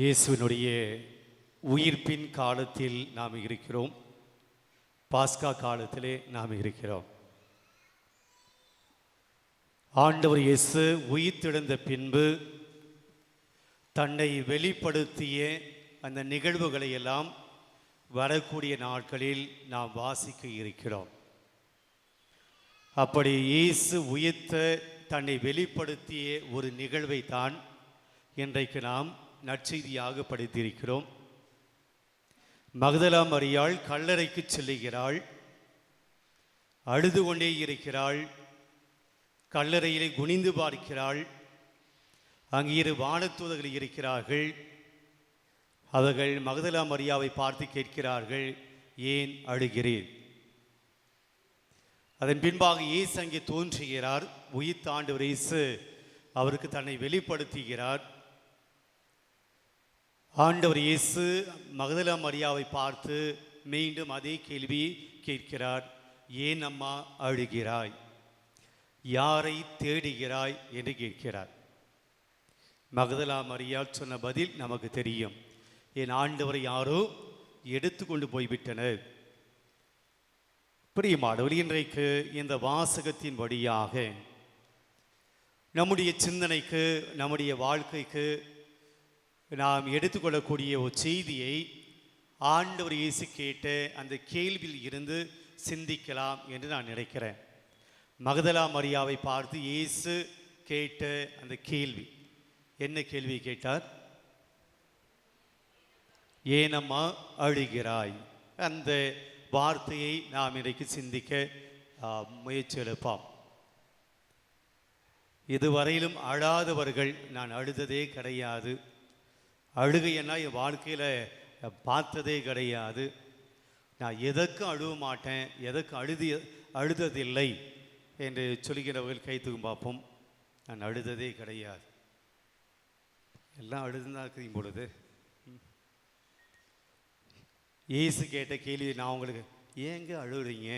இயேசுவினுடைய உயிர்ப்பின் காலத்தில் நாம் இருக்கிறோம். பாஸ்கா காலத்திலே நாம் இருக்கிறோம். ஆண்டவர் இயேசு உயிர்த்தெழுந்த பின்பு தன்னை வெளிப்படுத்திய அந்த நிகழ்வுகளை எல்லாம் வரக்கூடிய நாட்களில் நாம் வாசிக்க இருக்கிறோம். அப்படி இயேசு உயிர்த்த தன்னை வெளிப்படுத்திய ஒரு நிகழ்வை தான் இன்றைக்கு நாம் நற்செய்தியாக படித்திருக்கிறோம். மகதலா மரியாள் கல்லறைக்கு செல்லுகிறாள். அழுது கொண்டே இருக்கிறாள். கல்லறையிலே குனிந்து பார்க்கிறாள். அங்கிரு இரு வானத்தூதர்கள் இருக்கிறார்கள். அவர்கள் மகதலா மரியாவை பார்த்து கேட்கிறார்கள் ஏன் அழுகிறேன் அதன் பின்பாக இயேசு அங்கே தோன்றுகிறார். உயிர் ஆண்டவர் இயேசு அவருக்கு தன்னை வெளிப்படுத்துகிறார். ஆண்டவர் இயேசு மகதலா மரியாவை பார்த்து மீண்டும் அதே கேள்வி கேட்கிறார் ஏன் அம்மா அழுகிறாய்? யாரை தேடுகிறாய்? என்று கேட்கிறார். மகதலா மரியால் சொன்ன பதில் நமக்கு தெரியும். என் ஆண்டவரை யாரோ எடுத்துக்கொண்டு போய்விட்டனர். பிரியமானவர் இன்றைக்கு இந்த வாசகத்தின் வழியாக நம்முடைய சிந்தனைக்கு நம்முடைய வாழ்க்கைக்கு நாம் எடுத்துக்கொள்ளக்கூடிய ஒரு செய்தியை ஆண்டவர் இயேசு கேட்ட அந்த கேள்வியில் இருந்து சிந்திக்கலாம் என்று நான் நினைக்கிறேன். மகதலா மரியாவை பார்த்து இயேசு கேட்ட அந்த கேள்வி. என்ன கேள்வி கேட்டார்? ஏனம்மா அழுகிறாய்? அந்த வார்த்தையை நாம் இன்றைக்கு சிந்திக்க முயற்சி எடுப்பாம். இதுவரையிலும் அழாதவர்கள் நான் அழுததே கிடையாது. அழுகையெல்லாம் என் வாழ்க்கையில் பார்த்ததே கிடையாது. நான் எதற்கும் அழுவ மாட்டேன்? எதற்கும் அழுதிய அழுததில்லை? என்று சொல்கிறவர்கள் கை பார்ப்போம். நான் அழுததே கிடையாது. எல்லாம் அழுதுதான் இருக்கிறீங்க பொழுது இயேசு கேட்ட கேள்வி நான் உங்களுக்கு ஏங்க அழுகிறீங்க?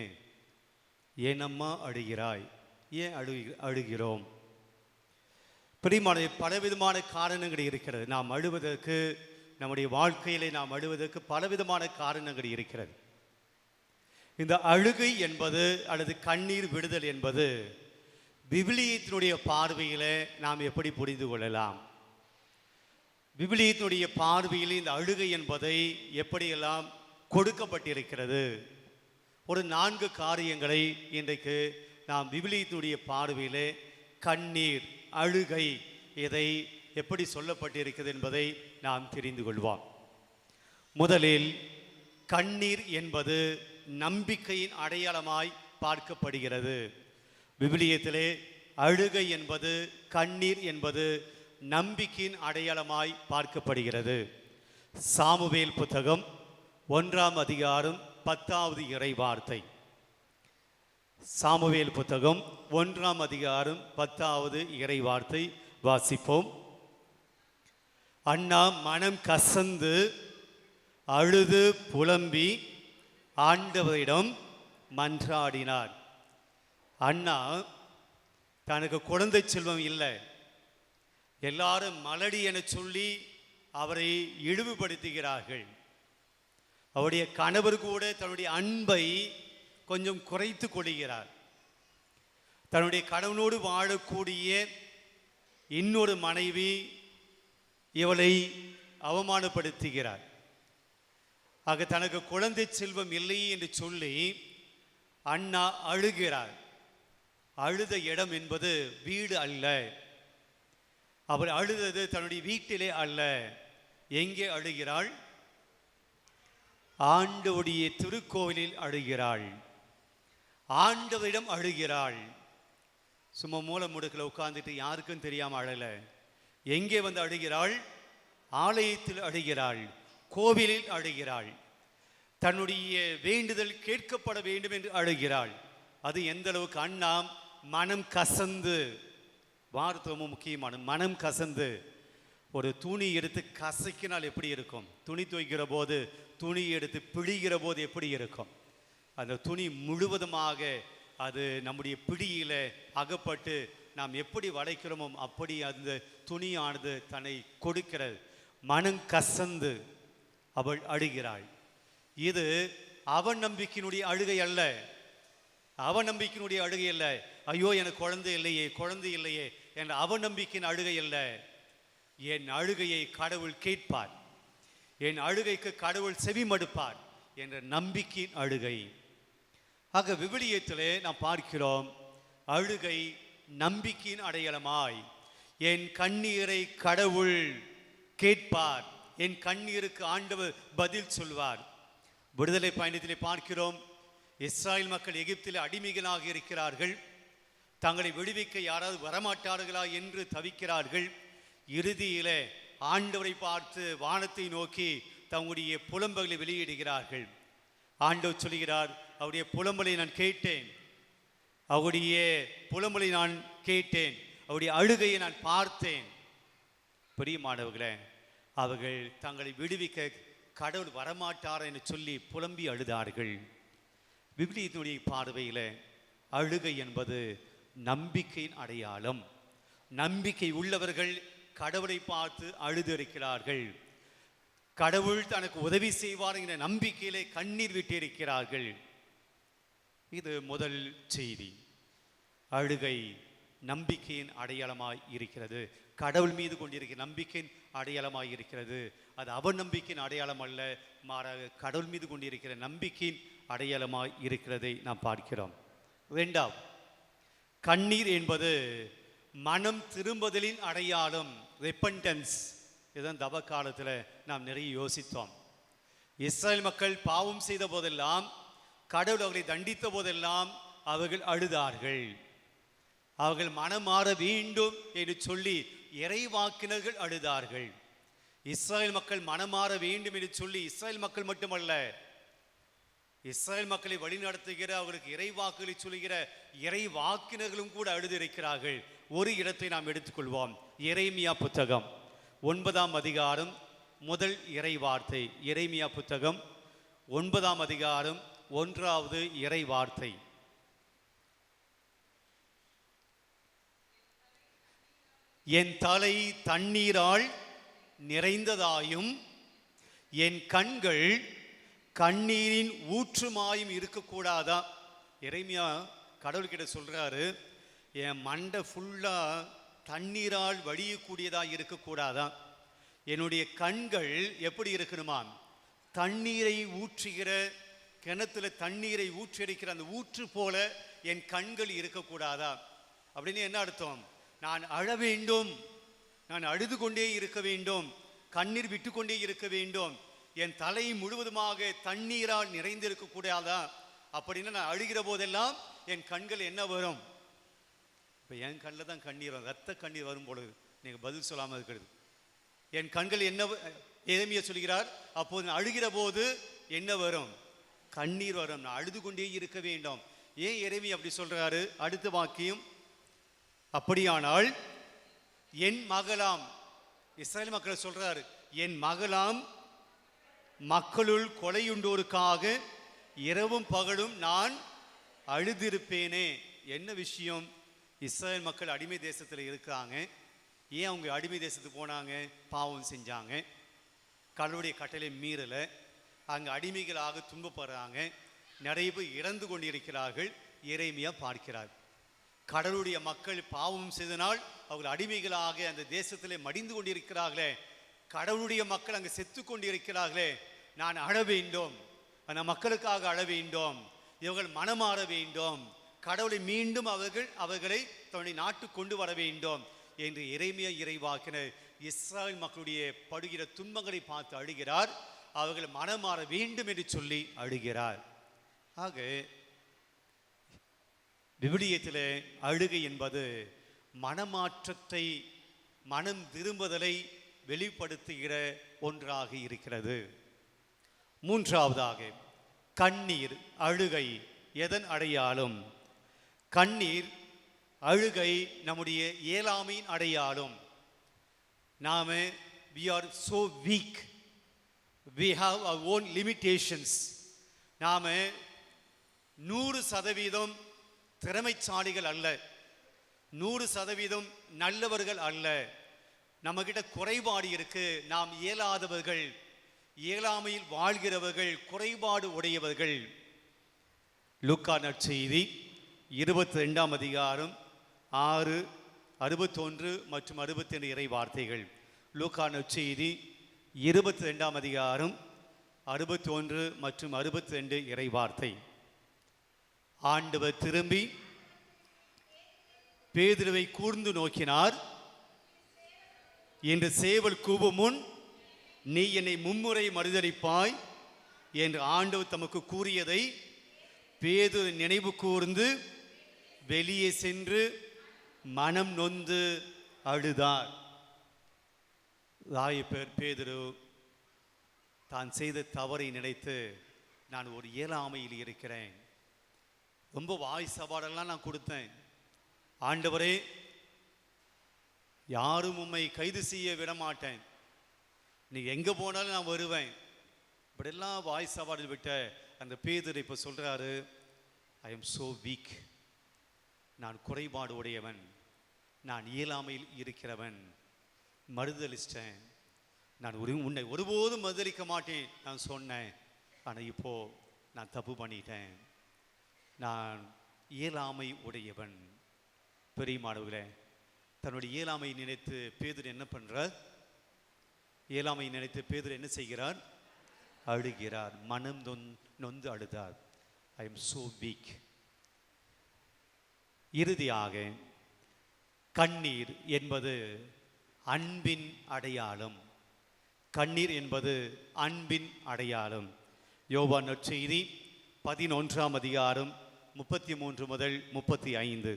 ஏனம்மா அழுகிறாய்? ஏன் அழு அழுகிறோம்? பிரியமான பலவிதமான காரணங்கள் இருக்கிறது. நாம் அழுவதற்கு நம்முடைய வாழ்க்கையிலே நாம் அழுவதற்கு பலவிதமான காரணங்கள் இருக்கிறது. இந்த அழுகை என்பது அல்லது கண்ணீர் விடுதல் என்பது விவிலியத்தினுடைய பார்வையில் நாம் எப்படி புரிந்து கொள்ளலாம்? விவிலியத்தினுடைய பார்வையில் இந்த அழுகை என்பதை எப்படியெல்லாம் கொடுக்கப்பட்டிருக்கிறது? ஒரு நான்கு காரியங்களை இன்றைக்கு நாம் விவிலியத்தினுடைய பார்வையிலே கண்ணீர் அழுகை இதை எப்படி சொல்லப்பட்டிருக்கிறது என்பதை நாம் தெரிந்து கொள்வோம். முதலில் கண்ணீர் என்பது நம்பிக்கையின் அடையாளமாய் பார்க்கப்படுகிறது. விவிலியத்திலே அழுகை என்பது கண்ணீர் என்பது நம்பிக்கையின் அடையாளமாய் பார்க்கப்படுகிறது. சாமுவேல் புத்தகம் ஒன்றாம் அதிகாரம் பத்தாவது இறை வார்த்தை. சாமுவேல் புத்தகம் ஒன்றாம் அதிகாரம் பத்தாவது இறை வார்த்தை வாசிப்போம். அண்ணா மனம் கசந்து அழுது புலம்பி ஆண்டவரிடம் மன்றாடினார். அண்ணா தனக்கு குழந்தை செல்வம் இல்லை. எல்லாரும் மலடி என சொல்லி அவரை இழிவுபடுத்துகிறார்கள். அவருடைய கணவர் கூட தன்னுடைய அன்பை கொஞ்சம் குறைத்து கொள்கிறார். தன்னுடைய கணவனோடு வாழக்கூடிய இன்னொரு மனைவி இவளை அவமானப்படுத்துகிறார். ஆக தனக்கு குழந்தை செல்வம் இல்லை என்று சொல்லி அண்ணா அழுகிறார். அழுத இடம் என்பது வீடு அல்ல. அவர் அழுதது தன்னுடைய வீட்டிலே அல்ல. எங்கே அழுகிறாள்? ஆண்டோடைய திருக்கோவிலில் அழுகிறாள். ஆண்டவரிடம் அழுகிறாள். சும்மா மூல முடுக்கில் உட்கார்ந்துட்டு யாருக்கும் தெரியாமல் அழலை. எங்கே வந்து அழுகிறாள்? ஆலயத்தில் அழுகிறாள். கோவிலில் அழுகிறாள். தன்னுடைய வேண்டுதல் கேட்கப்பட வேண்டும் என்று அழுகிறாள். அது எந்த அளவுக்கு அண்ணாம் மனம் கசந்து. வார்த்தை முக்கியமான மனம் கசந்து. ஒரு துணி எடுத்து கசக்கினால் எப்படி இருக்கும்? துணி துவைக்கிற போது துணி எடுத்து பிழிகிற போது எப்படி இருக்கும்? அந்த துணி முழுவதுமாக அது நம்முடைய பிடியில் அகப்பட்டு நாம் எப்படி வளைக்கிறோமோ அப்படி அந்த துணியானது தன்னை கொடுக்கிறது. மனம் கசந்து அவள் அழுகிறாள். இது அவன் நம்பிக்கையினுடைய அழுகை அல்ல. அவன் நம்பிக்கையினுடைய அழுகை அல்ல. ஐயோ எனக்கு குழந்தை இல்லையே குழந்தை இல்லையே என்ற அவன் நம்பிக்கையின் அழுகை அல்ல. என் அழுகையை கடவுள் கேட்பார். என் அழுகைக்கு கடவுள் செவி மடுப்பார் என்ற நம்பிக்கையின் அழுகை. ஆக விவிலியத்திலே நாம் பார்க்கிறோம் அழுகை நம்பிக்கையின் அடையாளமாய் என் கண்ணீரை கடவுள் கேட்பார் என் கண்ணீருக்கு ஆண்டவர் பதில் சொல்வார். விடுதலை பயணத்திலே பார்க்கிறோம் இஸ்ராயல் மக்கள் எகிப்தில் அடிமைகளாக இருக்கிறார்கள். தங்களை விடுவிக்க யாராவது வரமாட்டார்களா என்று தவிக்கிறார்கள். இறுதியிலே ஆண்டவரை பார்த்து வானத்தை நோக்கி தங்களுடைய புலம்புகளை வெளியிடுகிறார்கள். ஆண்டவர் சொல்கிறார் அவருடைய புலம்பலை நான் கேட்டேன். அவருடைய புலம்பலை நான் கேட்டேன். அவருடைய அழுகையை நான் பார்த்தேன். பிரியமானவர்களே அவர்கள் தங்களை விடுவிக்க கடவுள் வரமாட்டார் என்று சொல்லி புலம்பி அழுதார்கள். விவிலியத்தினுடைய பார்வையில் அழுகை என்பது நம்பிக்கையின் அடையாளம். நம்பிக்கை உள்ளவர்கள் கடவுளை பார்த்து அழுதிருக்கிறார்கள் கடவுள் தனக்கு உதவி செய்வார் என்ற நம்பிக்கையிலே கண்ணீர் விட்டிருக்கிறார்கள். இது முதல் செய்தி. அழுகை நம்பிக்கையின் அடையாளமாய் இருக்கிறது. கடவுள் மீது கொண்டிருக்கிற நம்பிக்கையின் அடையாளமாய் இருக்கிறது. அது அவன் நம்பிக்கையின் அடையாளம் அல்ல மாறாக கடவுள் மீது கொண்டிருக்கிற நம்பிக்கையின் அடையாளமாய் இருக்கிறதை நாம் பார்க்கிறோம். ரெண்டாம் கண்ணீர் என்பது மனம் திரும்புதலின் அடையாளம் ரெப்பன்டன்ஸ் இதுதான் தவ காலத்தில் நாம் நிறைய யோசித்தோம். இஸ்ரேல் மக்கள் பாவம் செய்த போதெல்லாம் கடவுள் அவர்களை தண்டித்த போதெல்லாம் அவர்கள் அழுதார்கள். அவர்கள் மனம் மாற வேண்டும் என்று சொல்லி இறைவாக்கினர்கள் அழுதார்கள். இஸ்ரேல் மக்கள் மனம் மாற வேண்டும் என்று சொல்லி இஸ்ரேல் மக்கள் மட்டுமல்ல இஸ்ரேல் மக்களை வழிநடத்துகிற அவர்களுக்கு இறைவாக்குகளை சொல்லுகிற இறைவாக்கினர்களும் கூட அழுதிருக்கிறார்கள் ஒரு இடத்தை நாம் எடுத்துக்கொள்வோம். இறைமியா புத்தகம். ஒன்பதாம் அதிகாரம் முதல் இறை வார்த்தை இறைமியா புத்தகம். ஒன்பதாம் அதிகாரம் ஒன்றாவது இறை வார்த்தை என் தலை தண்ணீரால் நிறைந்ததாயும் என் கண்கள் கண்ணீரின் ஊற்றுமாயும் இருக்கக்கூடாதா? இறைமையா கடவுள்கிட்ட சொல்றாரு என் மண்டை ஃபுல்லா தண்ணீரால் வழியக்கூடியதாக இருக்கக்கூடாதான் என்னுடைய கண்கள் எப்படி இருக்கணுமா தண்ணீரை ஊற்றுகிற கிணத்துல தண்ணீரை ஊற்றிருக்கிற அந்த ஊற்று போல என் கண்கள் இருக்கக்கூடாதா? அப்படின்னு என்ன அர்த்தம்? நான் அழ வேண்டும். நான் அழுது கொண்டே இருக்க வேண்டும். கண்ணீர் விட்டுக்கொண்டே இருக்க வேண்டும். என் தலை முழுவதுமாக தண்ணீரால் நிறைந்திருக்க கூடாதா அப்படின்னு நான் அழுகிற போதெல்லாம் என் கண்கள் என்ன வரும்? இப்போ என் கண்ணில் தான் கண்ணீர் வரும். ரத்த கண்ணீர் வரும் பொழுது நீங்கள் பதில் சொல்லாமல் இருக்கிறது. என் கண்கள் என்ன எதமிய சொல்கிறார் அப்போது நான் அழுகிற போது என்ன வரும்? கண்ணீர் வரும். நான் அழுது கொண்டே இருக்க வேண்டும். ஏன் இறைவி அப்படி சொல்கிறாரு அடுத்த வாக்கியம் அப்படியானால் என் மகளாம் இஸ்ரேல் மக்கள் சொல்கிறாரு என் மகளாம் மக்களுள் கொலையுண்டோருக்காக இரவும் பகலும் நான் அழுதிருப்பேனே. என்ன விஷயம்? இஸ்ரேல் மக்கள் அடிமை தேசத்தில் இருக்காங்க. ஏன் அவங்க அடிமை தேசத்துக்கு போனாங்க? பாவம் செஞ்சாங்க. கடவுளுடைய கட்டளை மீறலை. அங்கே அடிமைகளாக துன்பப்படுறாங்க. நிறைய பேர் இறந்து கொண்டிருக்கிறார்கள். இறைமையாக பார்க்கிறார். கடவுளுடைய மக்கள் பாவம் செய்தனால் அவர்கள் அடிமைகளாக அந்த தேசத்தில் மடிந்து கொண்டிருக்கிறார்களே. கடவுளுடைய மக்கள் அங்கே செத்து கொண்டிருக்கிறார்களே. நான் அழ வேண்டும். அந்த மக்களுக்காக அழ வேண்டும். இவர்கள் மனமாற வேண்டும். கடவுளை மீண்டும் அவர்கள் அவர்களை தன்னுடைய நாட்டுக்கு கொண்டு வர வேண்டும் என்று இறைமைய இறைவாக்கினர் இஸ்ராயல் மக்களுடைய படுகிற துன்பங்களை பார்த்து அழுகிறார். அவர்கள் மனமாற வேண்டும் என்று சொல்லி அழுகிறார். ஆக விவிலியத்திலே அழுகை என்பது மனமாற்றத்தை மனம் திரும்புதலை வெளிப்படுத்துகிற ஒன்றாக இருக்கிறது. மூன்றாவதாக கண்ணீர் அழுகை எதன் அடையாளம்? கண்ணீர் அழுகை நம்முடைய இயலாமையின் அடையாளம். நாம் we are so weak we have our own limitations நாம் நூறு சதவீதம் திறமைச்சாலிகள் அல்ல. நூறு சதவீதம் நல்லவர்கள் அல்ல. நம்மகிட்ட குறைபாடு இருக்கு. நாம் இயலாதவர்கள் இயலாமையில் வாழ்கிறவர்கள் குறைபாடு உடையவர்கள். லுக்கா நற்செய்தி. இருபத்தி ரெண்டாம் அதிகாரம் ஆறு அறுபத்தொன்று மற்றும் அறுபத்தி ரெண்டு இறை வார்த்தைகள். லூக்கான செய்தி இருபத்தி ரெண்டாம் அதிகாரம் அறுபத்தொன்று மற்றும் அறுபத்தி ரெண்டு இறை வார்த்தை. ஆண்டவர் திரும்பி பேதுருவை கூர்ந்து நோக்கினார். என்று சேவல் கூவும் முன் நீ என்னை மும்முறை மறுதளிப்பாய் என்று ஆண்டவர் தமக்கு கூறியதை பேது நினைவு கூர்ந்து வெளியே சென்று மனம் நொந்து அழுதார். ராயப்பேர் பேதுரு தான் செய்த தவறை நினைத்து நான் ஒரு இயலாமையில் இருக்கிறேன். ரொம்ப வாய் சவாடெல்லாம் நான் கொடுத்தேன். ஆண்டவரே யாரும் உம்மை கைது செய்ய விட மாட்டேன் நீ எங்கே போனாலும் நான் வருவேன். இப்படியெல்லாம் வாய் சவாடல் விட்ட அந்த பேதர் இப்போ சொல்கிறாரு ஐ எம் ஸோ வீக் நான் குறைபாடு உடையவன். நான் இயலாமையில் இருக்கிறவன். மறுதலிச்சிட்டேன். நான் ஒரு உன்னை ஒருபோதும் மறுதளிக்க மாட்டேன் நான் சொன்னேன். ஆனால் இப்போ நான் தப்பு பண்ணிட்டேன். நான் இயலாமை உடையவன். பெரிய மாணவர்களே தன்னுடைய இயலாமை நினைத்து பேதர் என்ன பண்ணுறார் இயலாமை நினைத்து பேதர் என்ன செய்கிறார்? அழுகிறார். மனம் நொந் நொந்து அழுதார். ஐ எம் சோ வீக் இறுதியாக கண்ணீர் என்பது அன்பின் அடையாளம். கண்ணீர் என்பது அன்பின் அடையாளம். யோவா நற்செய்தி பதினொன்றாம் அதிகாரம் முப்பத்தி மூன்று முதல் முப்பத்தி ஐந்து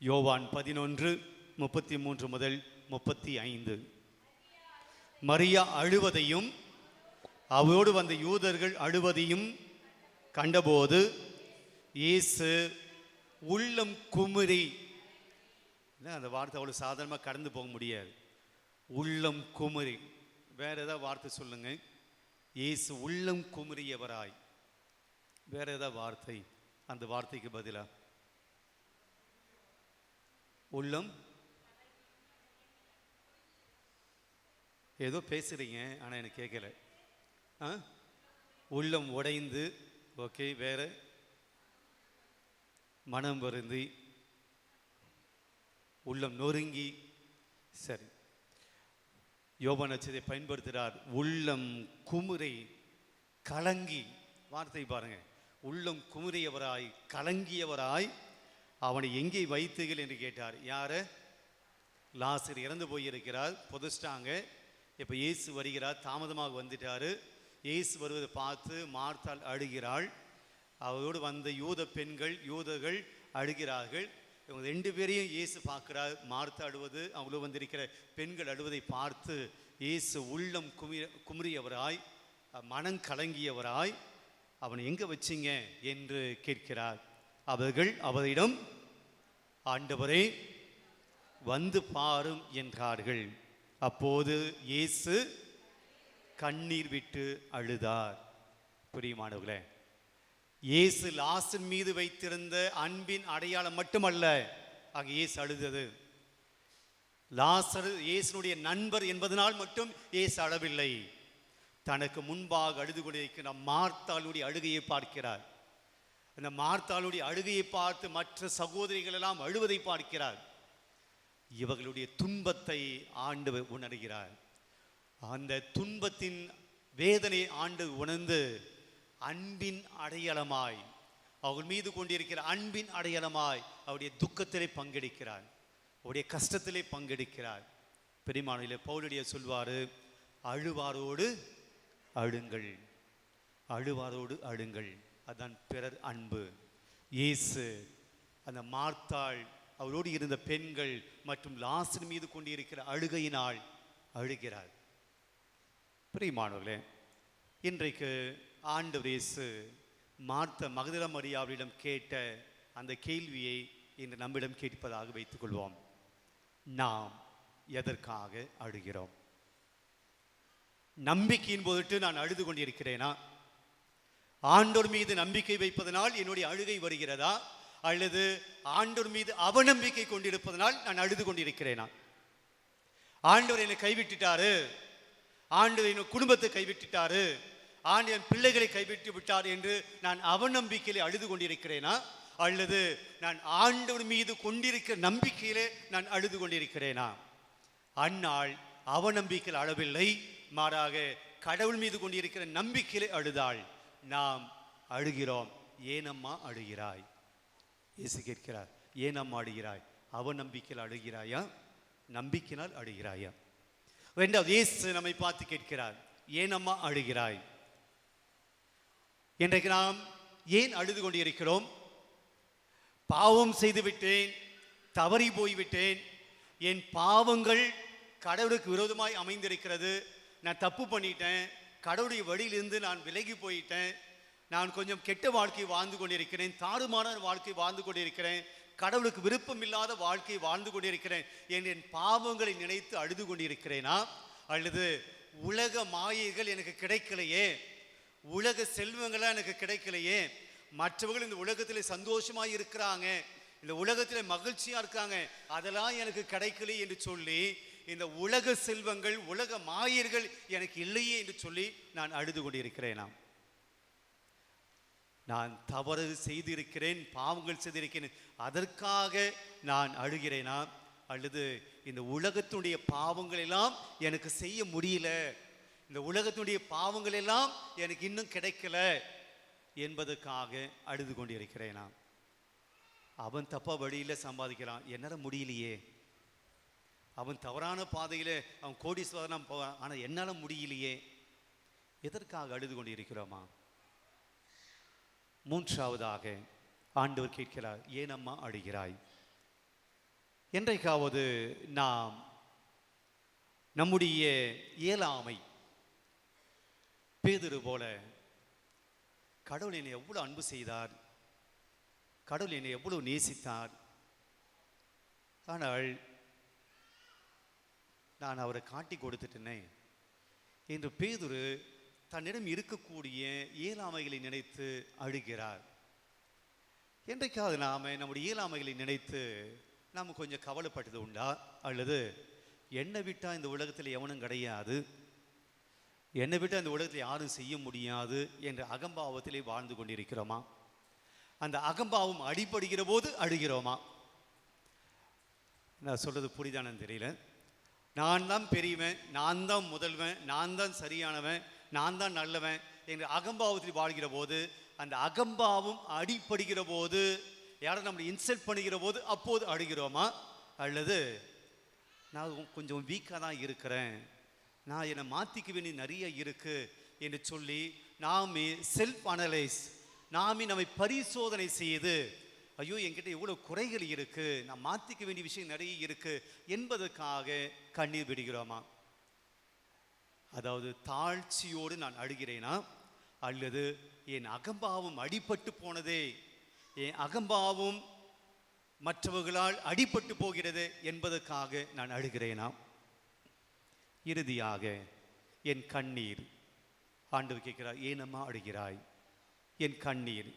யோவான் பதினொன்று முப்பத்தி மூன்று முதல் முப்பத்தி ஐந்து மரியா அழுவதையும் அவரோடு வந்த யூதர்கள் அழுவதையும் கண்டபோது இயேசு உள்ளம் குமுறி. என்ன அந்த வார்த்தை? அவ்வளோ சாதாரணமாக கடந்து போக முடியாது. உள்ளம் குமுறி. வேற ஏதாவது வார்த்தை சொல்லுங்க. இயேசு உள்ளம் குமுறியவராய். வேற ஏதாவது வார்த்தை? அந்த வார்த்தைக்கு பதிலா? உள்ளம்? ஏதோ பேசுறீங்க ஆனால் எனக்கு கேட்கல ஆ? உள்ளம் உடைந்து ஓகே வேற? மனம் வருந்தி உள்ளம் நொறுங்கி சரி. யோபன் அச்சதை பயன்படுத்துகிறார். உள்ளம் குமுறை கலங்கி வார்த்தை பாருங்க. உள்ளம் குமுறியவராய் கலங்கியவராய் அவனை எங்கே வைத்தீர்கள் என்று கேட்டார். யார்? லாசர் இறந்து போயிருக்கிறார் புதைச்சிட்டாங்க. இப்போ இயேசு வருகிறார் தாமதமாக வந்துட்டாரு. இயேசு வருவதை பார்த்து மார்த்தால் அழுகிறாள். அவரோடு வந்த யூத பெண்கள் யூதர்கள் அழுகிறார்கள். இவங்க ரெண்டு பேரையும் இயேசு பார்க்குறார். மார்த்து அழுவது அவங்களும் வந்திருக்கிற பெண்கள் அழுவதை பார்த்து இயேசு உள்ளம் குமிர குமுறியவராய் மனம் கலங்கியவராய் அவனை எங்கே வச்சீங்க? என்று கேட்கிறார். அவர்கள் அவரிடம் ஆண்டவரே வந்து பாரும் என்றார்கள். அப்போது இயேசு கண்ணீர் விட்டு அழுதார். பிரியமானவர்களே? இயேசு லாசின் மீது வைத்திருந்த அன்பின் அடையாளம் மட்டுமல்ல ஆக இயேசு அழுதது. லாசர் இயேசுனுடைய நண்பர் என்பதனால் மட்டும் இயேசு அழவில்லை. தனக்கு முன்பாக அழுது கொண்டிருக்கிற மார்த்தாளுடைய அழுகையை பார்க்கிறார். அந்த மார்த்தாளுடைய அழுகையை பார்த்து மற்ற சகோதரிகள் எல்லாம் அழுவதை பார்க்கிறார். இவர்களுடைய துன்பத்தை ஆண்டு உணர்கிறார். அந்த துன்பத்தின் வேதனை ஆண்டு உணர்ந்து அன்பின் அடையாளமாய். அவர்கள் மீது கொண்டிருக்கிற அன்பின் அடையாளமாய் அவருடைய துக்கத்திலே பங்கெடுக்கிறார். அவருடைய கஷ்டத்திலே பங்கெடுக்கிறார். பெருமானில பவுலுடைய சொல்வாரு அழுவாரோடு அழுங்கள். அழுவாரோடு அழுங்கள். அதான் பிறர் அன்பு. இயேசு அந்த மார்த்தாள் அவரோடு இருந்த பெண்கள் மற்றும் லாசன் மீது கொண்டிருக்கிற அழுகையினால் அழுகிறார். பிரியமானவர்களே இன்றைக்கு ஆண்டவர் இயேசு மார்த்த மகதிர மரியாவிடம் கேட்ட அந்த கேள்வியை இன்று நம்மிடம் கேட்பதாக வைத்துக்கொள்வோம். நாம் எதற்காக அழுகிறோம்? நம்பிக்கையின் போதுட்டு நான் அழுது கொண்டிருக்கிறேனா? ஆண்டோர் மீது நம்பிக்கை வைப்பதனால் என்னுடைய அழுகை வருகிறதா? அல்லது ஆண்டோர் மீது அவநம்பிக்கை கொண்டிருப்பதனால் நான் அழுது கொண்டிருக்கிறேனா? ஆண்டவர் என்னை கைவிட்டுட்டாரு. ஆண்டவர் என்னை குடும்பத்தை கைவிட்டுட்டாரு. ஆண்டு என் பிள்ளைகளை கைவிட்டு விட்டார் என்று நான் அவநம்பிக்கையிலே அழுது கொண்டிருக்கிறேனா அல்லது நான் ஆண்டவர் மீது கொண்டிருக்கிற நம்பிக்கையிலே நான் அழுது கொண்டிருக்கிறேனா அந்நாள் அவநம்பிக்கையில் அழவில்லை. மாறாக கடவுள் மீது கொண்டிருக்கிற நம்பிக்கையிலே அழுதாள். நாம் அழுகிறோம். ஏனம்மா அழுகிறாய்? இயேசு கேட்கிறார். ஏனம்மா அழுகிறாய்? அவநம்பிக்கையில் அழுகிறாயா? நம்பிக்கையினால் அழுகிறாயா? ரெண்டாவது இயேசு நம்மை பார்த்து கேட்கிறார். ஏனம்மா அழுகிறாய்? இன்றைக்கு நாம் ஏன் அழுது கொண்டிருக்கிறோம்? பாவம் செய்துவிட்டேன் தவறி போய்விட்டேன் என் பாவங்கள் கடவுளுக்கு விரோதமாய் அமைந்திருக்கிறது நான் தப்பு பண்ணிட்டேன் கடவுளுடைய வழியிலிருந்து நான் விலகி போயிட்டேன் நான் கொஞ்சம் கெட்ட வாழ்க்கை வாழ்ந்து கொண்டிருக்கிறேன் தாறுமாறான வாழ்க்கை வாழ்ந்து கொண்டிருக்கிறேன் கடவுளுக்கு விருப்பம் இல்லாத வாழ்க்கை வாழ்ந்து கொண்டிருக்கிறேன் என் என் பாவங்களை நினைத்து அழுது கொண்டிருக்கிறேனா? அல்லது உலக மாயைகள் எனக்கு கிடைக்கலையே? உலக செல்வங்களாம் எனக்கு கிடைக்கலையே. மற்றவர்கள் இந்த உலகத்தில் சந்தோஷமாக இருக்கிறாங்க. இந்த உலகத்தில் மகிழ்ச்சியா இருக்காங்க. அதெல்லாம் எனக்கு கிடைக்கலையே என்று சொல்லி இந்த உலக செல்வங்கள் உலக மாயர்கள் எனக்கு இல்லையே என்று சொல்லி நான் அழுது கொண்டிருக்கிறேன் நான். நான் தவறு செய்திருக்கிறேன் பாவங்கள் செய்திருக்கிறேன். அதற்காக நான் அழுகிறேனா அல்லது இந்த உலகத்துடைய பாவங்கள் எல்லாம் எனக்கு செய்ய முடியல. இந்த உலகத்தினுடைய பாவங்கள் எல்லாம் எனக்கு இன்னும் கிடைக்கல என்பதற்காக அழுது கொண்டிருக்கிறேனா அவன் தப்பா வழியில் சம்பாதிக்கிறான். என்னால் முடியலையே. அவன் தவறான பாதையில் அவன் கோடீஸ்வரனா போவான் ஆனால் என்னால் முடியலையே. எதற்காக அழுது கொண்டிருக்கிறோமா? மூன்றாவதாக ஆண்டவர் கேட்கிறார் ஏனம்மா அழுகிறாய்? என்றைக்காவது நாம் நம்முடைய இயலாமை பேதுரு போல கடவுள் என்னை எவ்வளவு அன்பு செய்தார்? கடவுள் என்னை எவ்வளவு நேசித்தார்? ஆனால் நான் அவரை காட்டி கொடுத்துட்டேனே. என்று பேதுரு தன்னிடம் இருக்கக்கூடிய இயலாமைகளை நினைத்து அழுகிறார். என்றைக்காவது நாம நம்முடைய இயலாமைகளை நினைத்து நாம் கொஞ்சம் கவலைப்பட்டது உண்டா? அல்லது என்னை விட்டால் இந்த உலகத்தில் எவனும் கிடையாது? என்னை விட்டு அந்த உலகத்தில் யாரும் செய்ய முடியாது என்ற அகம்பாவத்திலே வாழ்ந்து கொண்டிருக்கிறோமா? அந்த அகம்பாவம் அடிபடுகிற போது அழுகிறோமா? நான் சொல்கிறது புரிதானு தெரியல. நான் தான் பெரியவன் நான் தான் முதல்வன் நான் தான் சரியானவன் நான் தான் நல்லவன் என்ற அகம்பாவத்தில் வாழ்கிற போது அந்த அகம்பாவம் அடிபடுகிற போது யாரும் நம்மளை இன்சல்ட் பண்ணுகிற போது அப்போது அழுகிறோமா? அல்லது நான் கொஞ்சம் வீக்காக தான் இருக்கிறேன். நான் என்னை மாற்றிக்க வேண்டிய நிறைய இருக்கு என்று சொல்லி நாமே செல்ஃப் அனலைஸ் நாமே நம்மை பரிசோதனை செய்து ஐயோ என்கிட்ட எவ்வளோ குறைகள் இருக்கு நான் மாற்றிக்க வேண்டிய விஷயம் நிறைய இருக்கு என்பதற்காக கண்ணீர் விடுகிறோமா? அதாவது தாழ்ச்சியோடு நான் அழுகிறேனா? அல்லது என் அகம்பாவம் அடிபட்டு போனதே என் அகம்பாவம் மற்றவர்களால் அடிபட்டு போகிறது என்பதற்காக நான் அழுகிறேனா? இறுதியாக என் கண்ணீர். ஆண்டவர் கேட்கிறார் ஏனம்மா அழுகிறாய்? என் கண்ணீர்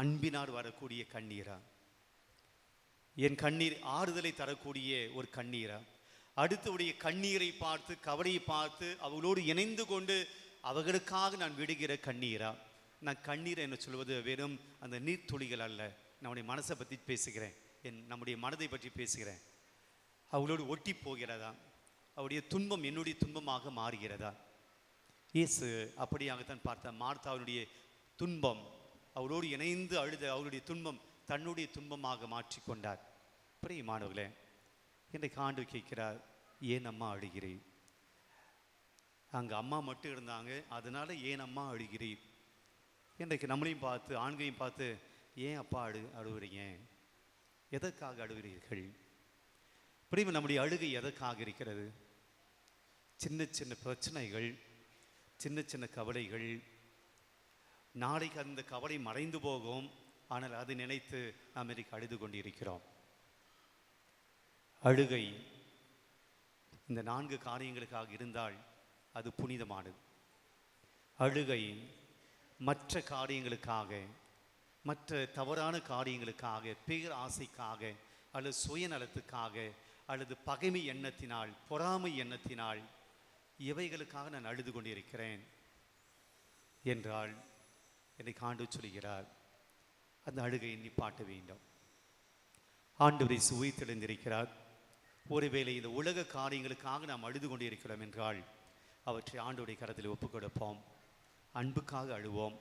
அன்பினால் வரக்கூடிய கண்ணீரா? என் கண்ணீர் ஆறுதலை தரக்கூடிய ஒரு கண்ணீரா? அடுத்தவுடைய கண்ணீரை பார்த்து கவலையை பார்த்து அவங்களோடு இணைந்து கொண்டு அவர்களுக்காக நான் விடுகிற கண்ணீரா? நான் கண்ணீர் என்று சொல்வது வெறும் அந்த நீர்த்துளிகள் அல்ல. நம்முடைய மனசை பற்றி பேசுகிறேன். என் நம்முடைய மனதை பற்றி பேசுகிறேன். அவளோடு ஒட்டி போகிறதா? அவருடைய துன்பம் என்னுடைய துன்பமாக மாறுகிறதா? இயேசு அப்படியாகத்தான் பார்த்த மார்த்தாவுடைய துன்பம் அவளோடு இணைந்து அழுத அவருடைய துன்பம் தன்னுடைய துன்பமாக மாற்றிக்கொண்டார். பிரியமானவர்களே இன்றைக்கு ஆண்டு கேட்கிறார் ஏன் அம்மா அழுகிறேன் அங்கே அம்மா மட்டும் இருந்தாங்க அதனால ஏன் அம்மா அழுகிறீர்? இன்றைக்கு நம்மளையும் பார்த்து ஆண்களையும் பார்த்து ஏன் அப்பா அழு அழுகிறீங்க எதற்காக அழுகிறீர்கள் பிரிவு நம்முடைய அழுகை எதற்காக இருக்கிறது? சின்ன சின்ன பிரச்சனைகள் சின்ன சின்ன கவலைகள். நாளைக்கு அந்த கவலை மறைந்து போகும். ஆனால் அது நினைத்து நாம் இன்றைக்கு அழுது கொண்டிருக்கிறோம். அழுகை இந்த நான்கு காரியங்களுக்காக இருந்தால் அது புனிதமானது. அழுகை மற்ற காரியங்களுக்காக மற்ற தவறான காரியங்களுக்காக பேர் ஆசைக்காக அல்லது சுயநலத்துக்காக அல்லது பகைமை எண்ணத்தினால் பொறாமை எண்ணத்தினால் இவைகளுக்காக நான் அழுது கொண்டிருக்கிறேன் என்றால் என்னை காண்டு சொல்கிறார் அந்த அழுகையை நிப்பாட்ட வேண்டும். ஆண்டவரை சுவைத்தெழுந்திருக்கிறார். ஒருவேளை இந்த உலக காரியங்களுக்காக நாம் அழுது கொண்டிருக்கிறோம் என்றால் அவற்றை ஆண்டோடைய கரத்தில் ஒப்புக் கொடுப்போம் அன்புக்காக அழுவோம்.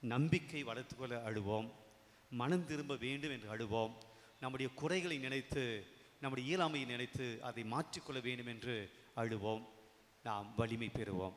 நம்பிக்கை வளர்த்துக்கொள்ள அழுவோம். மனம் திரும்ப வேண்டும் என்று அழுவோம். நம்முடைய குறைகளை நினைத்து நம்முடைய இயலாமையை நினைத்து அதை மாற்றிக்கொள்ள வேண்டும் என்று அழுவோம். நாம் வலிமை பெறுவோம்.